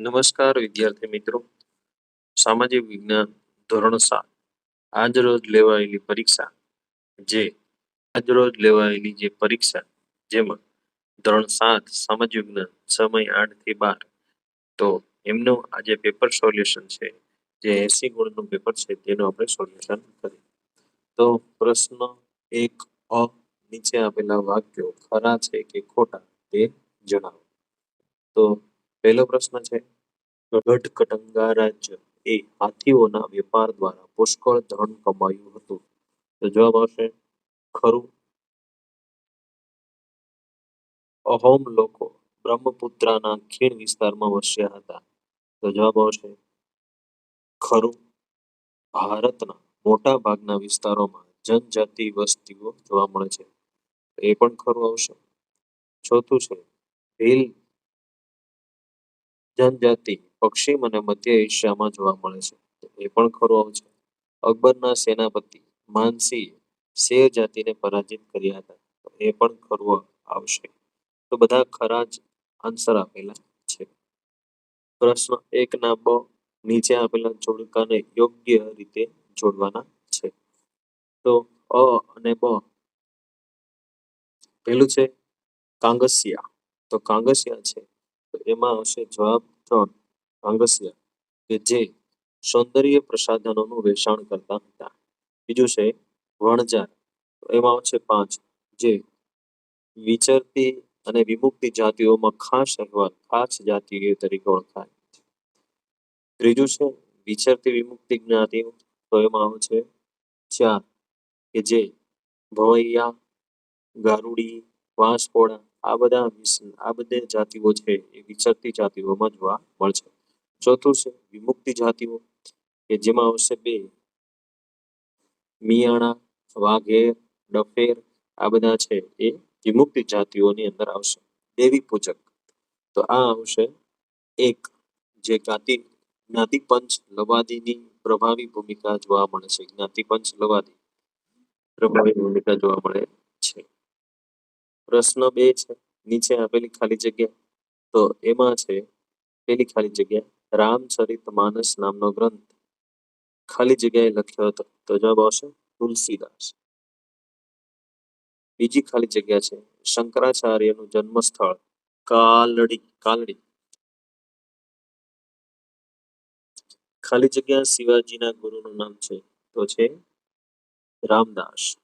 નમસ્કાર વિદ્યાર્થી મિત્રો. સામાજિક વિજ્ઞાન ધોરણ સાત. આજ રોજ લેવાયેલી પરીક્ષા જે આજ રોજ લેવાયેલી જે પરીક્ષા જેમાં ધોરણ સાત સામાજિક વિજ્ઞાન સમય આઠથી બાર. તો એમનું આજે પેપર સોલ્યુશન છે. જે એસી ગુણનું પેપર છે તેનું આપણે સોલ્યુશન કરીએ. તો પ્રશ્ન એક અ નીચે આપેલા વાક્યો ખરા છે કે ખોટા તે જણાવો. તો પહેલો પ્રશ્ન છે ગઢકટંગા રાજ્ય એ હાથીઓના વેપાર દ્વારા પુષ્કળ ધન કમાયું હતું. તો જવાબ આવશે, ખરું. અહોમ લોકો બ્રહ્મપુત્રાના ખીણ વિસ્તારમાં વસ્યા હતા. તો જવાબ આવશે, ખરું. ભારતના મોટા ભાગના વિસ્તારોમાં જનજાતિ વસ્તીઓ જોવા મળે છે. એ પણ ખરું આવશે. ચોથું છે, ભીલ જનજાતિ પશ્ચિમ અને મધ્ય એશિયામાં જોવા મળે છે. એ પણ ખરું છે. અકબરના સેનાપતિ માનસિંહ શેર જાતિને પરાજિત કર્યા હતા. એ પણ ખરું આવશે. તો બધા ખરા જ આન્સર આપેલા છે. પ્રશ્ન એક ના બ નીચે આપેલા જોડકાને યોગ્ય રીતે જોડવાના છે. તો અ અને બ. પેલું છે કાંગસિયા. તો કાંગસિયા છે. તો એમાં આવશે જવાબ ત્રણ કાંગસિયા કે જે સૌંદર્ય પ્રસાધનોનું વેચાણ કરતા હતા. બીજું છે વણજાર એમાં આવશે પાંચ. જે વિચરતી અને વિમુક્તિ જાતિઓમાં ખાસ અહેવાલ, ખાસ જાતિઓ તરીકે ઓળખાય. ત્રીજું છે વિચરતી વિમુક્તિ જ્ઞાતિઓ. તો એમાં આવશે ચાર કે જે ભવૈયા, ગારુડી, વાંસકોડા આ બધા આ બધી જાતિઓ છે, એ વિચરતી જાતિઓમાં જોવા મળશે. ચોથું છે, વિમુક્તિ જાતિઓ, કે જેમાં આવશે બે. મિયાણા, વાઘેર, ડફેર, આ બધા છે, એ વિમુક્તિ જાતિઓની અંદર આવશે. દેવી પૂજક. તો આ આવશે એક, જે જ્ઞાતિ, જ્ઞાતિપંચ લવાદીની પ્રભાવી ભૂમિકા જોવા મળે છે. જ્ઞાતિપંચ લવાદી પ્રભાવી ભૂમિકા જોવા મળે. પ્રશ્ન બે છે. નીચે આપેલી ખાલી જગ્યા. તો એમાં છે, પેલી ખાલી જગ્યા, રામચરિત માનસ નામનો ગ્રંથ. ખાલી જગ્યાએ લખ્યો હતો. તો જવાબ આવશે તુલસીદાસ. બીજી ખાલી જગ્યા છે, શંકરાચાર્યનું જન્મસ્થળ, કાલડી કાલડી. ખાલી જગ્યા શિવાજીના ગુરુનું નામ છે. તો છે રામદાસ.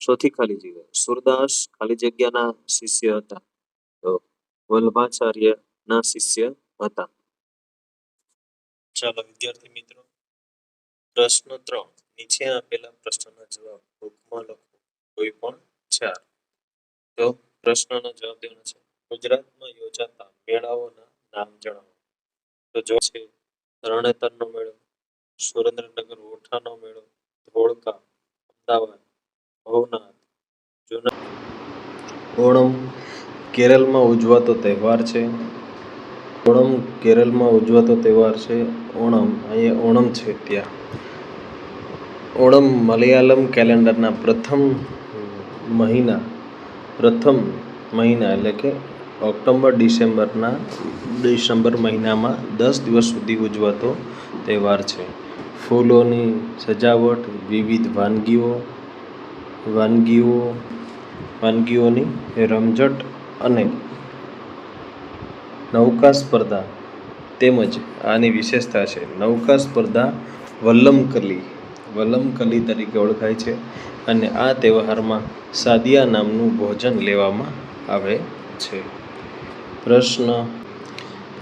ચોથી ખાલી જગ્યા. સુરદાસ ખાલી જગ્યાના શિષ્ય હતા. તો વલ્ભાચાર્ય ના શિષ્ય હતા. ચાલો, વિદ્યાર્થી મિત્રો, પ્રશ્ન ત્રણ. નીચે આપેલા પ્રશ્નના જવાબ બુકમાં લખો. કોઈ પણ ચાર. તો પ્રશ્નનો જવાબ દેવાનો છે. ગુજરાતમાં યોજાતા મેળાઓના નામ જણાવો. તો જો છે તરણેતરનો મેળો, સુરેન્દ્રનગર ઓઠાનો મેળો, ધોળકા, અમદાવાદ ભવનાથ જૂના ઓણમ કેરળમાં ઉજવાતો તહેવાર છે. ઓણમ કેરળમાં ઉજવાતો તહેવાર છે. ઓણમ, અહીંયા ઓણમ છે ત્યાં. ઓણમ મલયાલમ કેલેન્ડરના પ્રથમ મહિના પ્રથમ મહિના એટલે કે ઓક્ટોબર, ડિસેમ્બરના, ડિસેમ્બર મહિનામાં દસ દિવસ સુધી ઉજવાતો તહેવાર છે. ફૂલોની સજાવટ, વિવિધ વાનગીઓ વાનગીઓ, વાનગીઓની રમઝટ અને નૌકા સ્પર્ધા તેમજ આની વિશેષતા છે. નૌકા સ્પર્ધા વલ્લમકલી વલ્લમકલી તરીકે ઓળખાય છે અને આ તહેવારમાં સાદિયા નામનું ભોજન લેવામાં આવે છે. પ્રશ્ન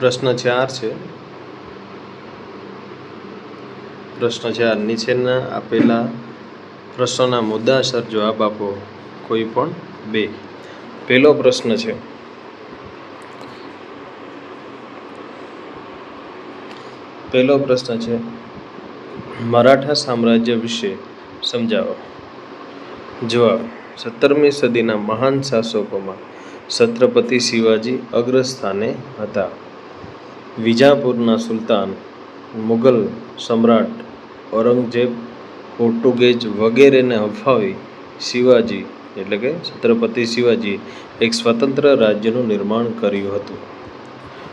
પ્રશ્ન ચાર છે. પ્રશ્ન ચાર, નીચેના આપેલા પ્રશ્નોના મુદ્દાસર જવાબ આપો. કોઈ પણ બે. પહેલો પ્રશ્ન છે. પહેલો પ્રશ્ન છે. મરાઠા સામ્રાજ્ય વિશે સમજાવો. જવાબ. સત્તરમી સદીના મહાન શાસકોમાં છત્રપતિ શિવાજી અગ્રસ્થાને હતા. વિજાપુરના સુલતાન મુગલ સમ્રાટ ઔરંગઝેબ પોર્ટુગેજ વગેરેને હફાવી શિવાજી, એટલે કે છત્રપતિ શિવાજી એક સ્વતંત્ર રાજ્યનું નિર્માણ કર્યું હતું.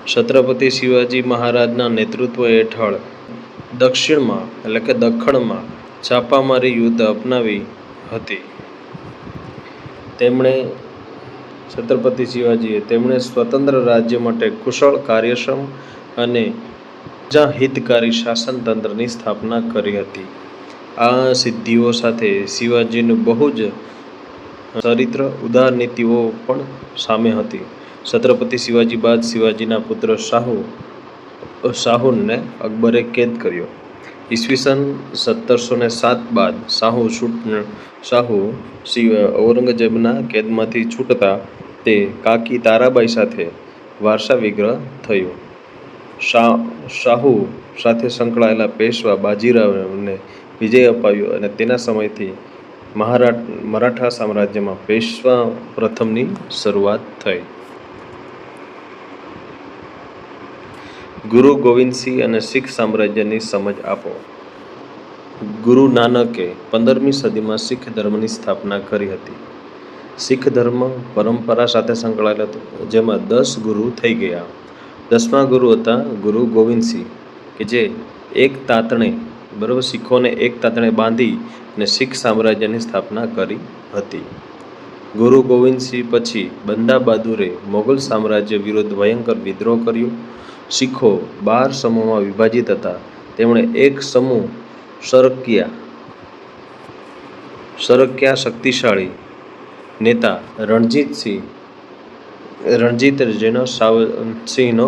છત્રપતિ શિવાજી મહારાજના નેતૃત્વ હેઠળ દક્ષિણમાં, એટલે કે દખ્ખણમાં છાપામારી યુદ્ધ અપનાવી હતી. તેમણે, છત્રપતિ શિવાજીએ તેમણે સ્વતંત્ર રાજ્ય માટે કુશળ, કાર્યક્ષમ અને હિતકારી શાસનતંત્રની સ્થાપના કરી હતી. આ સિદ્ધિઓ સાથે શિવાજીનું બહુ જ ચરિત્ર, ઉદાર નીતિઓ પણ સામે હતી. છત્રપતિ શિવાજી બાદ શિવાજીના પુત્ર શાહુ, શાહુને અકબરે કેદ કર્યો. ઈસવીસન સત્તરસો ને સાત બાદ શાહુ છૂટ, શાહુ શિવ ઔરંગઝેબના કેદમાંથી છૂટતા તે કાકી તારાબાઈ સાથે વારસા વિગ્રહ થયો. શાહ શાહુ સાથે સંકળાયેલા પેશવા બાજીરાવને વિજય અપાવ્યો અને તેના સમયથી મહારા મરાઠા સામ્રાજ્યમાં પેશવા પ્રથમની શરૂઆત થઈ. ગુરુ ગોવિંદસિંહ અને શીખ સામ્રાજ્યની સમજ આપો. ગુરુ નાનકે પંદરમી સદીમાં શીખ ધર્મની સ્થાપના કરી હતી. શીખ ધર્મ પરંપરા સાથે સંકળાયેલો હતો. જેમાં દસ ગુરુ થઈ ગયા. દસમા ગુરુ હતા ગુરુ ગોવિંદસિંહ કે જે એક તાતણે બરાબર, શીખોને એક તાતણે બાંધી અને શીખ સામ્રાજ્યની સ્થાપના કરી હતી. ગુરુ ગોવિંદસિંહ પછી બંદા બહાદુરે મોગલ સામ્રાજ્ય વિરુદ્ધ ભયંકર વિદ્રોહ કર્યો. શીખો બાર સમૂહમાં વિભાજિત હતા. તેમણે એક સમૂહ સરક્યા સરક્યા શક્તિશાળી નેતા રણજીતસિંહ રણજીત જેનો સાવસિંહનો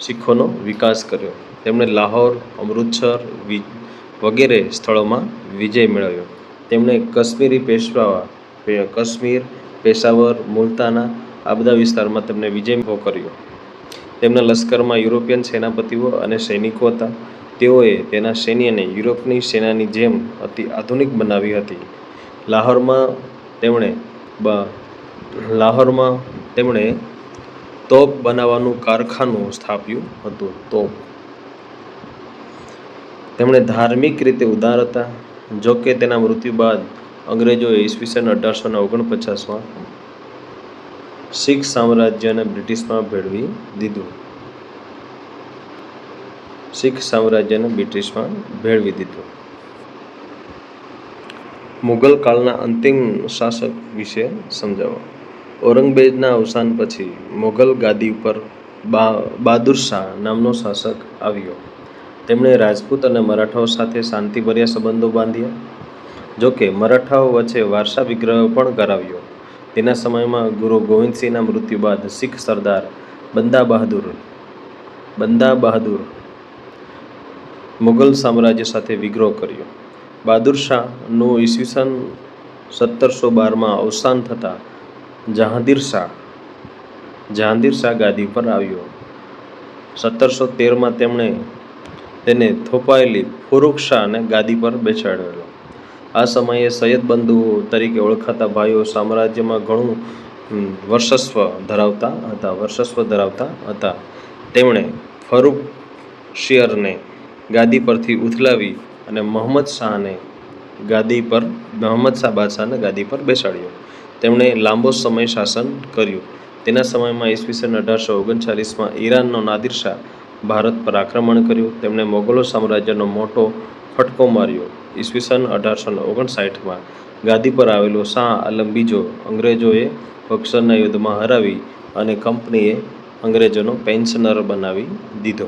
શીખોનો વિકાસ કર્યો. તેમણે લાહોર, અમૃતસર વગેરે સ્થળોમાં વિજય મેળવ્યો. તેમણે કાશ્મીરી પેશવા કાશ્મીર, પેશાવર, મુલતાના આ બધા વિસ્તારમાં તેમને વિજય ઊભો કર્યો. તેમના લશ્કરમાં યુરોપિયન સેનાપતિઓ અને સૈનિકો હતા. તેઓએ તેના સૈન્યને યુરોપની સેનાની જેમ અતિ આધુનિક બનાવી હતી. લાહોરમાં તેમણે લાહોરમાં તેમણે તોપ બનાવવાનું કારખાનું સ્થાપ્યું હતું. તોપ તેમણે ધાર્મિક રીતે ઉદાર હતા. જોકે તેના મૃત્યુ બાદ અંગ્રેજોએ ઈસવીસન અઢારસો ને ઓગણપચાસમાં શીખ સામ્રાજ્યને બ્રિટિશમાં ભેળવી દીધું. શીખ સામ્રાજ્યને બ્રિટિશમાં ભેળવી દીધું. મુગલ કાળના અંતિમ શાસક વિશે સમજાવો. ઔરંગઝેબના અવસાન પછી મુગલ ગાદી ઉપર બા બહાદુર શાહ નામનો શાસક આવ્યો. તેમણે રાજપૂત અને મરાઠાઓ સાથે શાંતિભર્યા સંબંધો બાંધ્યા. જોકે મરાઠાઓ વચ્ચે વારસા વિગ્રહ પણ કરાવ્યો. તેના સમયમાં ગુરુ ગોવિંદસિંહના મૃત્યુ બાદ શીખ સરદાર બંદા બહાદુર બંદા બહાદુર મુગલ સામ્રાજ્ય સાથે વિગ્રહ કર્યો. બહાદુર શાહનું ઈસવીસન સત્તરસો બારમાં અવસાન થતાં જહાંગીર શાહ જહાંગીર શાહ ગાદી પર આવ્યો. સત્તરસો તેરમાં તેમણે તેને થોપાયેલી ફુરુખ શાહને ગાદી પર બેસાડેલો. આ સમયે સૈયદ બંધુઓ તરીકે ઓળખાતા ભાઈઓ સામ્રાજ્યમાં ઘણું વર્ચસ્વ ધરાવતા હતા, વર્ચસ્વ ધરાવતા હતા. તેમણે ફરૂખ શિયરને ગાદી પરથી ઉથલાવી અને મોહમ્મદ શાહને ગાદી પર, મોહમ્મદ શાહ બાદશાહને ગાદી પર બેસાડ્યો. તેમણે લાંબો સમય શાસન કર્યું. તેના સમયમાં ઈસવીસન અઢારસો ઓગણચાલીસમાં ઈરાનનો નાદિર શાહ ભારત પર આક્રમણ કર્યું. તેમણે મોગલો સામ્રાજ્યનો મોટો ફટકો માર્યો. ઈસવીસન અઢારસો ઓગણસાઠમાં ગાદી પર આવેલો શાહ આલમ બીજો અંગ્રેજોએ બક્સરના યુદ્ધમાં હરાવી અને કંપનીએ અંગ્રેજોનો પેન્શનર બનાવી દીધો.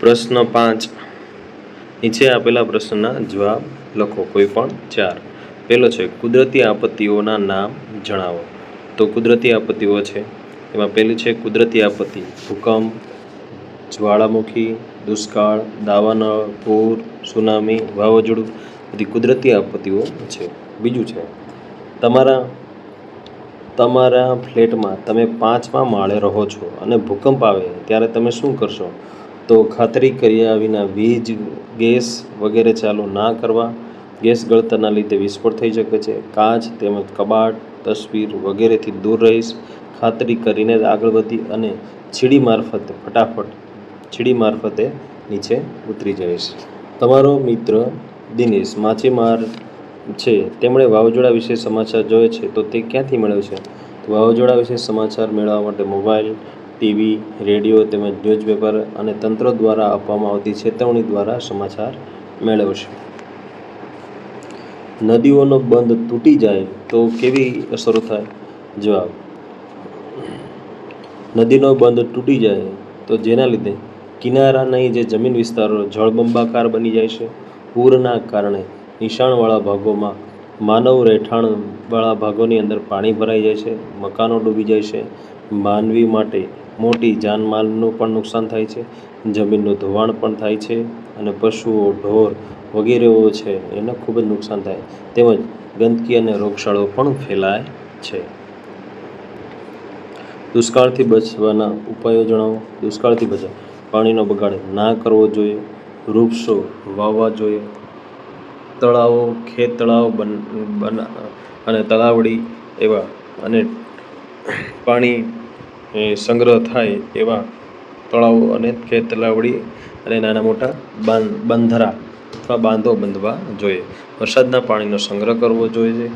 પ્રશ્ન પાંચ. નીચે આપેલા પ્રશ્નના જવાબ લખો. કોઈ પણ ચાર. પહેલો છે, કુદરતી આપત્તિઓના નામ જણાવો. તો કુદરતી આપત્તિઓ છે, એમાં પહેલી છે કુદરતી આપત્તિ, ભૂકંપ, જ્વાળામુખી, દુષ્કાળ, દાવાનળ, પૂર, સુનામી, વાવાઝોડું, બધી કુદરતી આપત્તિઓ છે. બીજું છે, તમારા તમારા ફ્લેટમાં તમે પાંચમા માળે રહો છો અને ભૂકંપ આવે ત્યારે તમે શું કરશો? તો ખાતરી કર્યા વિના વીજ, ગેસ વગેરે ચાલુ ના કરવા ગેસ ગળતરના લીધે વિસ્ફોટ થઈ શકે છે. કાચ તેમજ કબાટ, તસવીર વગેરેથી દૂર રહીશ. ખાતરી કરીને આગળ વધી અને છીડી મારફતે ફટાફટ છીડી મારફતે નીચે ઉતરી જઈશ. તમારો મિત્ર દિનેશ માછીમાર છે. તેમણે વાવાઝોડા વિશે સમાચાર જોયે છે. તો તે ક્યાંથી મેળવે છે? તો વાવાઝોડા વિશે સમાચાર મેળવવા માટે મોબાઈલ, ટીવી, રેડિયો તેમજ ન્યૂઝપેપર અને તંત્ર દ્વારા આપવામાં આવતી ચેતવણી દ્વારા સમાચાર મેળવશે નદીઓનો બંધ તૂટી જાય તો કેવી અસરો થાય? જવાબ. નદીનો બંધ તૂટી જાય તો જેના લીધે કિનારાની જે જમીન વિસ્તારો જળબંબાકાર બની જાય છે. પૂરના કારણે નિશાણવાળા ભાગોમાં માનવ રહેઠાણવાળા ભાગોની અંદર પાણી ભરાઈ જાય છે, મકાનો ડૂબી જાય છે. માનવી માટે મોટી જાનમાલનું પણ નુકસાન થાય છે. જમીનનું ધોવાણ પણ થાય છે અને પશુઓ, ઢોર વગેરેઓ છે, એને ખૂબ જ નુકસાન થાય. તેમજ ગંદકી અને રોગચાળો પણ ફેલાય છે. દુષ્કાળથી બચવાના ઉપાયો જણાવો. દુષ્કાળથી બચવા. પાણીનો બગાડ ના કરવો જોઈએ. વૃક્ષો વાવવા જોઈએ. તળાવો, ખેત તળાવ બન, બના, અને તળાવડી એવા અને પાણી સંગ્રહ થાય એવા તળાવો અને ખેત તળાવડી અને નાના મોટા બાંધ, બંધરા અથવા બાંધો બાંધવા જોઈએ. વરસાદના પાણીનો સંગ્રહ કરવો જોઈએ.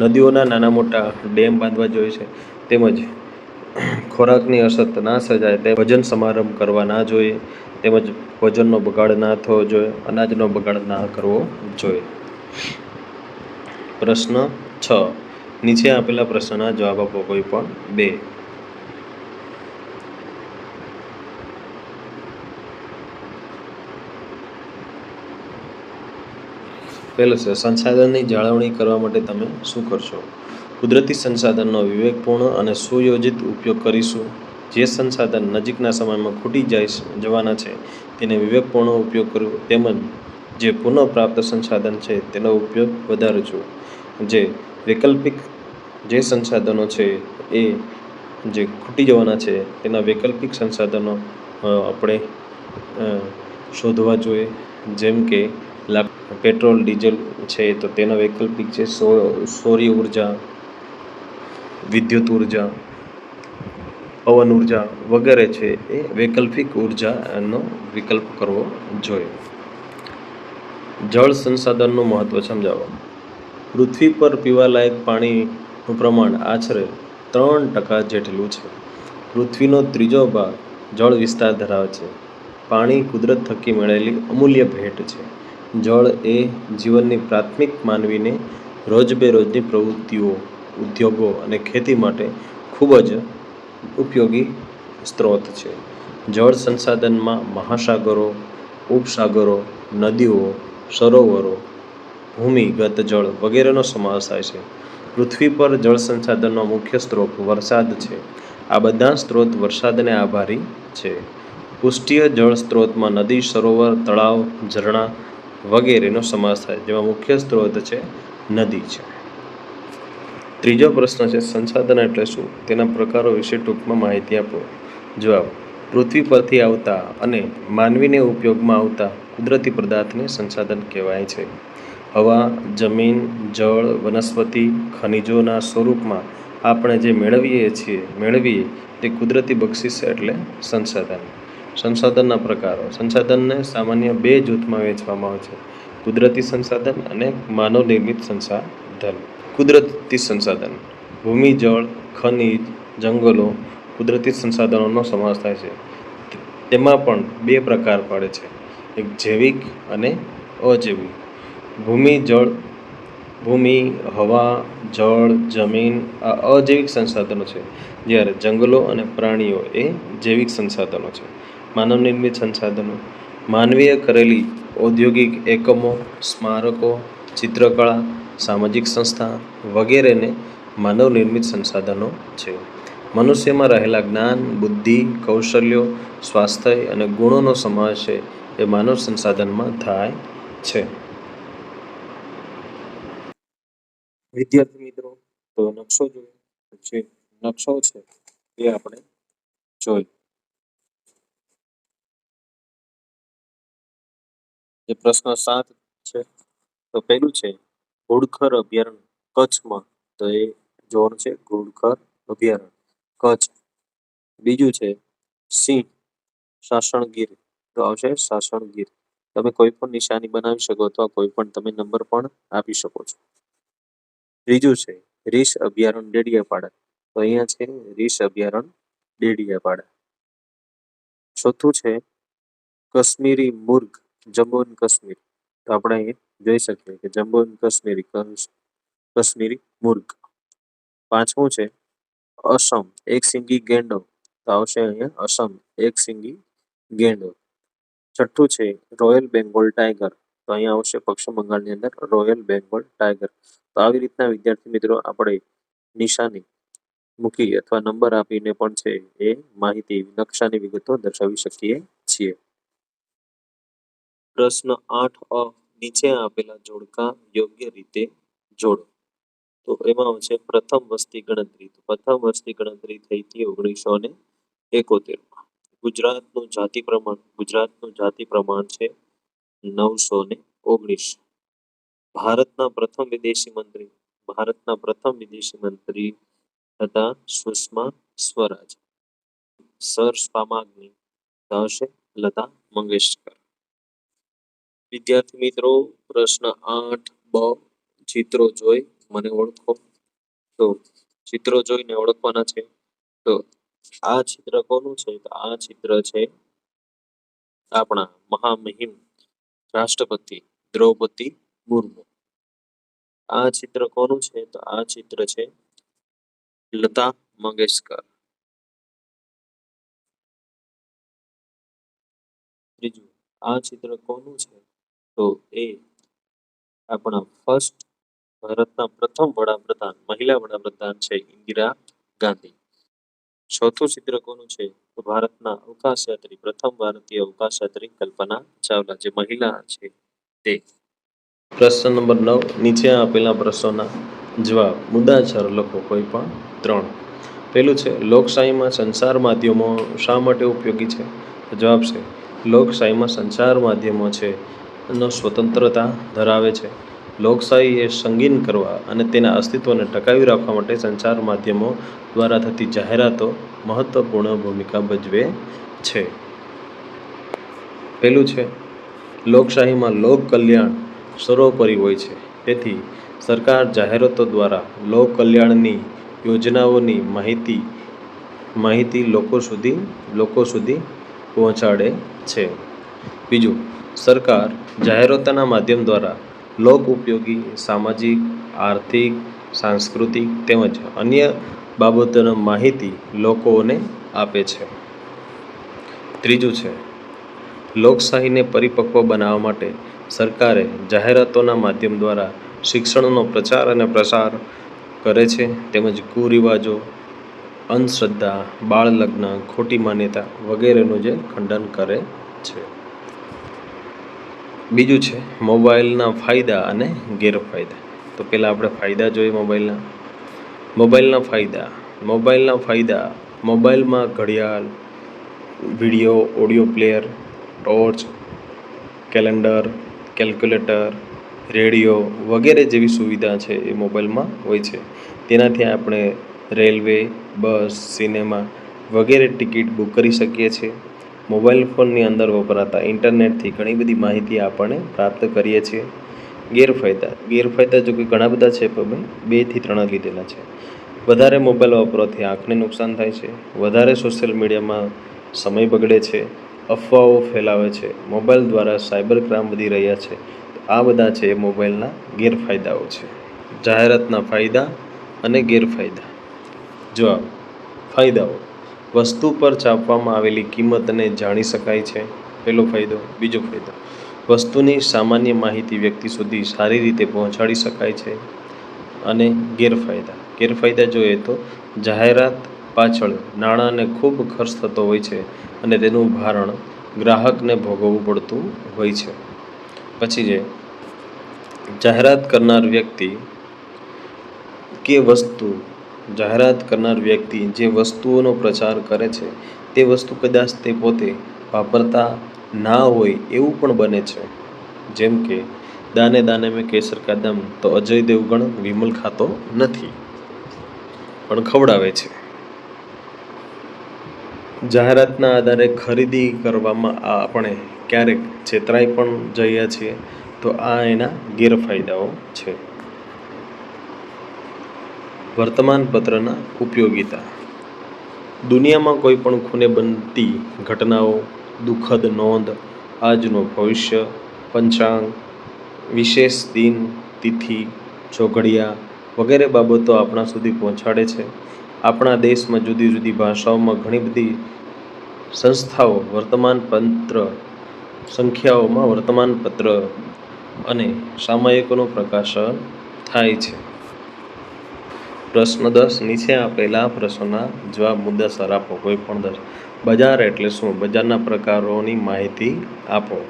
નદીઓના નાના મોટા ડેમ બાંધવા જોઈએ છે. તેમજ ખોરાકની અછત ના સર્જાય તે ભજન સમારંભ કરવા ના જોઈએ. તેમજ ભોજનનો બગાડ ના થવો જોઈએ. અનાજનો બગાડ ના કરવો જોઈએ. પ્રશ્ન છ. નીચે આપેલા પ્રશ્નના જવાબ આપો કોઈ પણ બે. પહેલું છે. સંસાધનની જાળવણી કરવા માટે તમે શું કરશો? કુદરતી સંસાધનનો વિવેકપૂર્ણ અને સુયોજિત ઉપયોગ કરીશું. જે સંસાધન નજીકના સમયમાં ખૂટી જાય જવાના છે, તેને વિવેકપૂર્ણ ઉપયોગ કરવો તેમજ જે પુનઃપ્રાપ્ત સંસાધન છે, તેનો ઉપયોગ વધારજો. જે વૈકલ્પિક, જે સંસાધનો છે, એ જે ખૂટી જવાના છે, તેના વૈકલ્પિક સંસાધનો આપણે શોધવા જોઈએ. જેમ કે લા પેટ્રોલ, ડીઝલ છે તો તેના વૈકલ્પિક છે સૌર્ય ઊર્જા, વિદ્યુત ઊર્જા, પવન ઊર્જા વગેરે છે એ વૈકલ્પિક ઉર્જાનો વિકલ્પ કરવો જોઈએ. જળ સંસાધનનું મહત્ત્વ સમજાવો. પૃથ્વી પર પીવાલાયક પાણીનું પ્રમાણ આશરે ત્રણ ટકા જેટલું છે. પૃથ્વીનો ત્રીજો ભાગ જળ વિસ્તાર ધરાવે છે. પાણી કુદરત થકી મળેલી અમૂલ્ય ભેટ છે. જળ એ જીવનની પ્રાથમિક માનવીને રોજબેરોજની પ્રવૃત્તિઓ, ઉદ્યોગો અને ખેતી માટે ખૂબ જ ઉપયોગી સ્ત્રોત છે. જળ સંસાધનમાં મહાસાગરો, ઉપસાગરો, નદીઓ, સરોવરો, ભૂમિગત જળ વગેરેનો સમાવેશ થાય છે. પૃથ્વી પર જળ સંસાધનનો મુખ્ય સ્ત્રોત વરસાદ છે. આ બધા સ્ત્રોત વરસાદને આભારી છે. પુષ્ટિય જળ સ્ત્રોતમાં નદી, સરોવર, તળાવ, ઝરણા વગેરેનો સમાસ થાય, જેમાં મુખ્ય સ્ત્રોત છે નદી છે. ત્રીજો પ્રશ્ન છે, સંસાધન એટલે શું? તેના પ્રકારો વિશે ટૂંકમાં માહિતી આપો. જવાબ, પૃથ્વી પરથી આવતા અને માનવીને ઉપયોગમાં આવતા કુદરતી પદાર્થને સંસાધન કહેવાય છે. હવા, જમીન, જળ, વનસ્પતિ, ખનિજોના સ્વરૂપમાં આપણે જે મેળવીએ છીએ, મેળવીએ તે કુદરતી બક્ષિસ એટલે સંસાધન. સંસાધનના પ્રકારો. સંસાધનને સામાન્ય બે જૂથમાં વહેંચવામાં આવે છે. કુદરતી સંસાધન અને માનવ નિર્મિત સંસાધન. કુદરતી સંસાધન. ભૂમિ, જળ, ખનિજ, જંગલો કુદરતી સંસાધનોનો સમાવેશ થાય છે. તેમાં પણ બે પ્રકાર પડે છે. એક જૈવિક અને અજૈવિક. ભૂમિ, જળ, ભૂમિ, હવા, જળ, જમીન આ અજૈવિક સંસાધનો છે. જ્યારે જંગલો અને પ્રાણીઓ એ જૈવિક સંસાધનો છે. માનવ નિર્મિત સંસાધનો. માનવીય કરેલી ઔદ્યોગિક એકમો, સ્મારકો, ચિત્રકળા, સામાજિક સંસ્થા વગેરેને માનવ નિર્મિત સંસાધનો છે. મનુષ્યમાં રહેલા જ્ઞાન, બુદ્ધિ, કૌશલ્યો, સ્વાસ્થ્ય અને ગુણોનો સમાવેશ છે એ માનવ સંસાધનમાં થાય છે. વિદ્યાર્થી મિત્રો, તો નકશો જોયો જે નકશો છે એ આપણે જોઈ જે પ્રશ્ન સાત છે. તો પહેલું છે ઘોડખર અભયારણ્ય, કચ્છમાં. તો એ જોવાનું છે ઘોડખર અભયારણ્ય, કચ્છ. બીજું છે, સિંહ, સાસણગીર. તો આવશે સાસણગીર. તમે કોઈ પણ નિશાની બનાવી શકો અથવા કોઈ પણ તમે નંબર પણ આપી શકો છો. ત્રીજું છે, રીસ અભયારણ્ય, ડેડિયાપાડા. તો અહીંયા છે, રીસ અભયારણ્ય, ડેડિયાપાડા. ચોથું છે, કશ્મીરી મુર્ગ. જમ્મુ એન્ડ કાશ્મીર. તો આપણે અહીં જોઈ શકીએ કે જમ્મુ એન્ડ કાશ્મીરી કાશ્મીરી મુર્ગ. પાંચમું છે? અસમ, એક સિંગી ગેંડો. તો આવશે અહીંયા અસમ, એક સિંગી ગેંડો. છઠ્ઠું છે રોયલ બેંગોલ ટાઈગર. તો અહીંયા આવશે પશ્ચિમ બંગાળની અંદર રોયલ બેંગોલ ટાઈગર. તો આવી રીતના વિદ્યાર્થી મિત્રો આપણે નિશાની મૂકી અથવા નંબર આપીને પણ છે એ માહિતી, નકશાની વિગતો દર્શાવી શકીએ છીએ. પ્રશ્ન આઠ અ નીચે આપેલા જોડકા યોગ્ય રીતે જોડો. તો એમાં આવશે પ્રથમ વસ્તી ગણતરી. પ્રથમ વસ્તી ગણતરી થઈ હતી ઓગણીસો ને એકોતેર ગુજરાતનું જાતિ પ્રમાણ, ગુજરાતનું જાતિ પ્રમાણ છે નવસો ને ઓગણીસ. ભારતના પ્રથમ વિદેશી મંત્રી, ભારતના પ્રથમ વિદેશી મંત્રી હતા સુષ્મા સ્વરાજ. સર સ્પામાગ્નિ હશે લતા મંગેશકર. વિદ્યાર્થી મિત્રો, પ્રશ્ન આઠ, બ, ચિત્રો જોઈ મને ઓળખો. તો ચિત્રો જોઈને ઓળખવાના છે. તો આ ચિત્ર કોનું છે? તો આ ચિત્ર છે આપણા મહામહિમ રાષ્ટ્રપતિ દ્રૌપદી મુર્મુ. આ ચિત્ર કોનું છે? તો આ ચિત્ર છે લતા મંગેશકર. ત્રીજું, આ ચિત્ર કોનું છે? તો એ આપણા ફર્સ્ટ ભારતના પ્રથમ વડાપ્રધાન, મહિલા વડાપ્રધાન છે ઇન્દિરા ગાંધી. ચોથું ચિત્ર કોનું છે? તો ભારતના અવકાશયાત્રી, પ્રથમ ભારતીય અવકાશયાત્રી કલ્પના ચાવલા, જે મહિલા છે તે. પ્રશ્ન નંબર નવ, નીચે આપેલા પ્રશ્નોના જવાબ મુદ્દાસર લખો કોઈ પણ ત્રણ. પહેલું છે, લોકશાહીમાં સંચાર માધ્યમો શા માટે ઉપયોગી છે? જવાબ છે, લોકશાહીમાં સંચાર માધ્યમો છે. એનો સ્વતંત્રતા ધરાવે છે. લોકશાહી એ સંગીન કરવા અને તેના અસ્તિત્વને ટકાવી રાખવા માટે સંચાર માધ્યમો દ્વારા થતી જાહેરાતો મહત્વપૂર્ણ ભૂમિકા ભજવે છે. પહેલું છે, લોકશાહીમાં લોક કલ્યાણ સર્વોપરી હોય છે. તેથી, સરકાર જાહેરાતો દ્વારા લોક કલ્યાણની યોજનાઓની માહિતી માહિતી લોકો સુધી લોકો સુધી પહોંચાડે છે. બીજું સરકાર જાહેરાતોના માધ્યમ દ્વારા લોક ઉપયોગી, સામાજિક, આર્થિક, સાંસ્કૃતિક તેમજ અન્ય બાબતોની માહિતી લોકોને આપે છે. ત્રીજું છે, લોકશાહીને પરિપક્વ બનાવવા માટે સરકારે જાહેરાતોના માધ્યમ દ્વારા શિક્ષણનો પ્રચાર અને પ્રસાર કરે છે તેમજ કુરિવાજો, અંધશ્રદ્ધા બાળ લગ્ન ખોટી માન્યતા વગેરેનું જે ખંડન કરે છે. બીજું છે, મોબાઈલના ફાયદા અને ગેરફાયદા. તો પહેલાં આપણે ફાયદા જોઈએ મોબાઈલના. મોબાઈલના ફાયદા. મોબાઈલના ફાયદા, મોબાઈલમાં ઘડિયાળ, video, audio player, torch, calendar, calculator, radio વગેરે જેવી સુવિધા છે એ મોબાઈલમાં હોય છે. તેનાથી આપણે રેલવે, બસ, સિનેમા વગેરે ટિકિટ બુક કરી શકીએ છીએ. મોબાઈલ ફોનની અંદર વપરાતા ઇન્ટરનેટથી ઘણી બધી માહિતી આપણને પ્રાપ્ત કરીએ છીએ. ગેરફાયદા. ગેરફાયદા જો કે ઘણા બધા છે, પણ મેં બેથી ત્રણ લીધેલા છે. વધારે મોબાઈલ વાપરવાથી આંખને નુકસાન થાય છે. વધારે સોશિયલ મીડિયામાં સમય બગડે છે. અફવાઓ ફેલાવે છે. મોબાઈલ દ્વારા સાયબર ક્રાઇમ વધી રહ્યા છે. આ બધા છે મોબાઈલના ગેરફાયદાઓ છે. જાહેરાતના ફાયદા અને ગેરફાયદા. જવાબ. ફાયદાઓ. વસ્તુ પર છાપવામાં આવેલી કિંમતને જાણી શકાય છે. પહેલો ફાયદો, બીજો ફાયદો, વસ્તુની સામાન્ય માહિતી વ્યક્તિ સુધી સારી રીતે પહોંચાડી શકાય છે અને ગેરફાયદા. ગેરફાયદા જોઈએ તો જાહેરાત પાછળ નાણાંને ખૂબ ખર્ચ થતો હોય છે અને તેનું ભારણ ગ્રાહકને ભોગવવું પડતું હોય છે. પછી જે, જાહેરાત કરનાર વ્યક્તિ કે વસ્તુ જાહેરાત કરનાર વ્યક્તિ જે વસ્તુઓનો પ્રચાર કરે છે, તે વસ્તુ કદાચ તે પોતે વાપરતા ના હોય એવું પણ બને છે. જેમ કે, દાને દાને મેં કેસર કાદમ તો અજય દેવગણ વિમલ ખાતો નથી. પણ ખવડાવે છે. જાહેરાતના આધારે ખરીદી કરવામાં આપણે ક્યારેક છેતરાઈ પણ જઈએ છીએ, તો આ એના ગેરફાયદાઓ છે. વર્તમાનપત્રના ઉપયોગિતા. દુનિયામાં કોઈ પણ ખૂણે બનતી ઘટનાઓ, દુઃખદ નોંધ, આજનું ભવિષ્ય, પંચાંગ, વિશેષ દિન, તિથિ, ચોઘડિયા વગેરે બાબતો આપણા સુધી પહોંચાડે છે. આપણા દેશમાં જુદી જુદી ભાષાઓમાં ઘણી બધી સંસ્થાઓ વર્તમાનપત્ર સંખ્યાઓમાં વર્તમાનપત્ર અને સામયિકોનું પ્રકાશન થાય છે. પ્રશ્ન દસ, નીચે આપેલા પ્રશ્નોના જવાબ મુદ્દાસર આપો, કોઈ પણ દસ. બજાર એટલે શું? બજારના પ્રકારોની માહિતી આપો.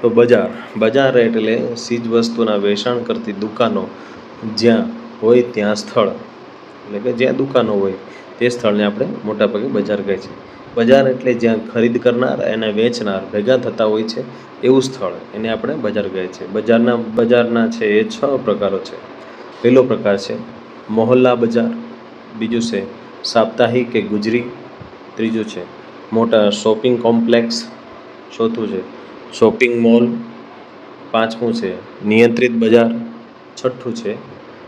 તો બજાર. બજાર એટલે ચીજ વસ્તુના વેચાણ કરતી દુકાનો જ્યાં હોય ત્યાં સ્થળ. એટલે કે જ્યાં દુકાનો હોય તે સ્થળને આપણે મોટાભાગે બજાર કહે છે. બજાર એટલે જ્યાં ખરીદ કરનાર અને વેચનાર ભેગા થતા હોય છે એવું સ્થળ. એને આપણે બજાર કહે છે. બજારના બજારના છે એ છ પ્રકારો છે. પહેલો પ્રકાર છે મોહલ્લા બજાર. બીજું છે, સાપ્તાહિક કે ગુજરી. ત્રીજું છે, મોટા શોપિંગ કોમ્પ્લેક્સ. ચોથું છે, શોપિંગ મોલ. પાંચમું છે, નિયંત્રિત બજાર. છઠ્ઠું છે,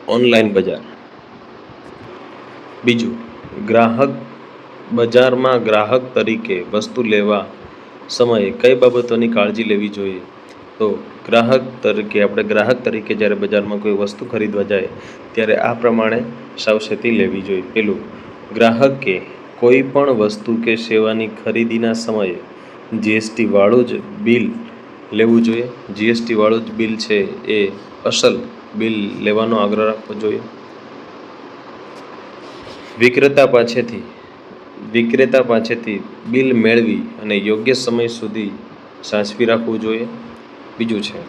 ઓનલાઈન બજાર. બીજું, ગ્રાહક બજારમાં ગ્રાહક તરીકે વસ્તુ લેવા સમયે કઈ બાબતોની કાળજી લેવી જોઈએ? તો ગ્રાહક તરીકે, આપણે ગ્રાહક તરીકે જ્યારે બજારમાં કોઈ વસ્તુ ખરીદવા જાય, ત્યારે આ પ્રમાણે સાવચેતી લેવી જોઈએ. પેલું, ગ્રાહકે કોઈ પણ વસ્તુ કે સેવાની ખરીદીના સમયે જીએસટીવાળું જ બિલ લેવું જોઈએ. જીએસટીવાળું જ બિલ છે એ અસલ બિલ લેવાનો આગ્રહ રાખવો જોઈએ. વિક્રેતા પાસેથી વિક્રેતા પાસેથી બિલ મેળવી અને યોગ્ય સમય સુધી સાચવી રાખવું જોઈએ. બીજું છે.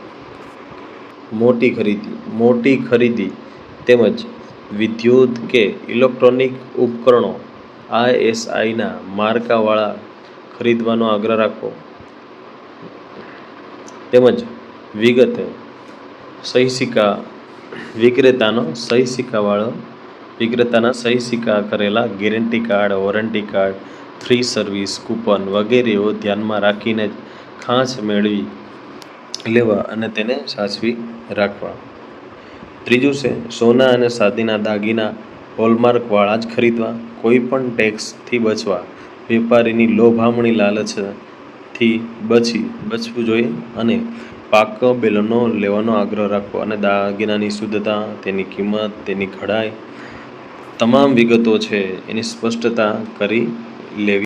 મોટી ખરીદી મોટી ખરીદી તેમજ વિદ્યુત કે ઇલેક્ટ્રોનિક ઉપકરણો આઈએસઆઈના માર્કાવાળા ખરીદવાનો આગ્રહ રાખો. તેમજ વિગતે સહી સિક્કા વિક્રેતાનો સહી સિક્કાવાળો વિક્રેતાના સહી સિક્કા કરેલા guarantee card, warranty card, free service, coupon વગેરેઓ ધ્યાનમાં રાખીને જ ખાંચ મેળવી લેવા અને તેને સાચવી રાખવા. ત્રીજું છે, સોના અને સાદીના દાગીના હોલમાર્કવાળા જ ખરીદવા. કોઈ પણ ટેક્સથી બચવા. વેપારીની લોભામણી લાલચથી બચી, બચવું જોઈએ અને પાક બેલનો લેવાનો આગ્રહ રાખવો અને દાગીનાની શુદ્ધતા, તેની કિંમત, તેની ખડાઈ તમામ વિગતો છે, એની સ્પષ્ટતા કરી લેવી